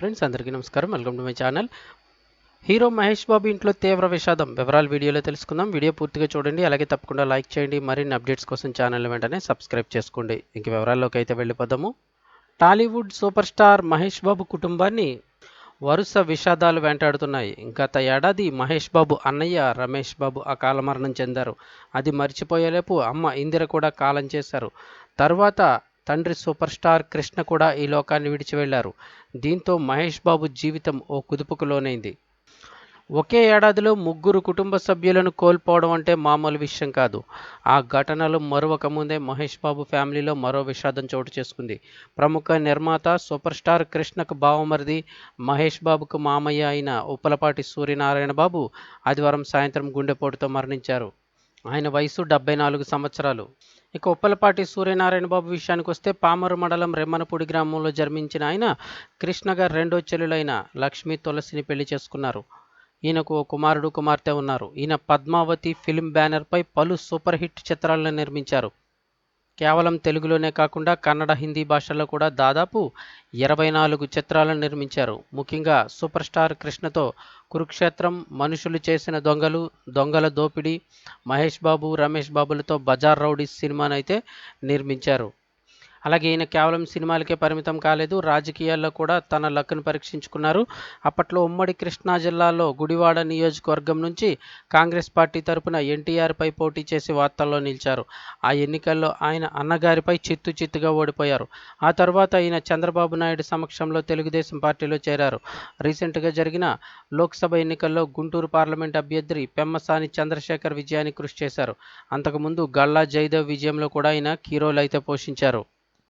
Friends అందరికీ నమస్కారం. Welcome to my channel. Hero Mahesh Babu ఇంట్లో తీవ్ర విషాదం. వివరాలు వీడియోలో తెలుసుకుందాం. వీడియో పూర్తిగా చూడండి. అలాగే తప్పకుండా లైక్ చేయండి. మరిన్ని అప్డేట్స్ కోసం ఛానల్ వెంటనే సబ్స్క్రైబ్ చేసుకోండి. ఇంక వివరాల్లోకి అయితే వెళ్ళిపోదాము. Tollywood super star Mahesh Babu కుటుంబాన్ని వరుస విషాదాలు వెంటాడుతున్నాయి. గత ఏడాది మహేష్ బాబు అన్నయ్య రమేష్ బాబు అకాల మరణం చెందారు. అది మర్చిపోయేలేపు అమ్మ ఇందిర కూడా కాలం చేశారు. తర్వాత తండ్రి సూపర్ స్టార్ కృష్ణ కూడా ఈ లోకాన్ని విడిచి వెళ్ళారు దీంతో మహేష్ బాబు జీవితం ఓ కుదుపుకు లోనైంది. ఒకే ఏడాదిలో ముగ్గురు కుటుంబ సభ్యులను కోల్పోవడం అంటే మామూలు విషయం కాదు. ఆ ఘటనలు మరొక ముందే మహేష్ బాబు ఫ్యామిలీలో మరో విషాదం చోటు చేసుకుంది. ప్రముఖ నిర్మాత సూపర్ స్టార్ కృష్ణకు బావమరిది మహేష్ బాబుకు మామయ్య అయిన ఉప్పలపాటి సూర్యనారాయణ బాబు ఆదివారం సాయంత్రం గుండెపోటుతో మరణించారు. ఆయన వయసు డెబ్బై నాలుగు సంవత్సరాలు. ఇక ఉప్పలపాటి సూర్యనారాయణ బాబు విషయానికి వస్తే పామరు మండలం రెమ్మనపూడి గ్రామంలో జన్మించిన ఆయన కృష్ణగారు రెండో చెల్లెలైన లక్ష్మీ తులసిని పెళ్ళి చేసుకున్నారు. ఈయనకు ఓ కుమారుడు కుమార్తె ఉన్నారు. ఈయన పద్మావతి ఫిల్మ్ బ్యానర్పై పలు సూపర్ హిట్ చిత్రాలను నిర్మించారు. కేవలం తెలుగులోనే కాకుండా కన్నడ హిందీ భాషల్లో కూడా దాదాపు ఇరవై నాలుగు చిత్రాలను నిర్మించారు. ముఖ్యంగా సూపర్ స్టార్ కృష్ణతో కురుక్షేత్రం మనుషులు చేసిన దొంగలు దొంగల దోపిడీ మహేష్ బాబు రమేష్ బాబులతో బజార్ రౌడీ సినిమానైతే నిర్మించారు. అలాగే ఈయన కేవలం సినిమాలకే పరిమితం కాలేదు రాజకీయాల్లో కూడా తన లక్ను పరీక్షించుకున్నారు. అప్పట్లో ఉమ్మడి కృష్ణా జిల్లాలో గుడివాడ నియోజకవర్గం నుంచి కాంగ్రెస్ పార్టీ తరపున ఎన్టీఆర్పై పోటీ చేసి వార్తల్లో నిలిచారు. ఆ ఎన్నికల్లో ఆయన అన్నగారిపై చిత్తు చిత్తుగా ఓడిపోయారు. ఆ తర్వాత ఈయన చంద్రబాబు నాయుడు సమక్షంలో తెలుగుదేశం పార్టీలో చేరారు. రీసెంట్గా జరిగిన లోక్సభ ఎన్నికల్లో గుంటూరు పార్లమెంట్ అభ్యర్థి పెమ్మసాని చంద్రశేఖర్ విజయానికి కృషి చేశారు. అంతకుముందు గల్లా జయదేవ్ విజయంలో కూడా ఆయన కీ రోల్ అయితే పోషించారు.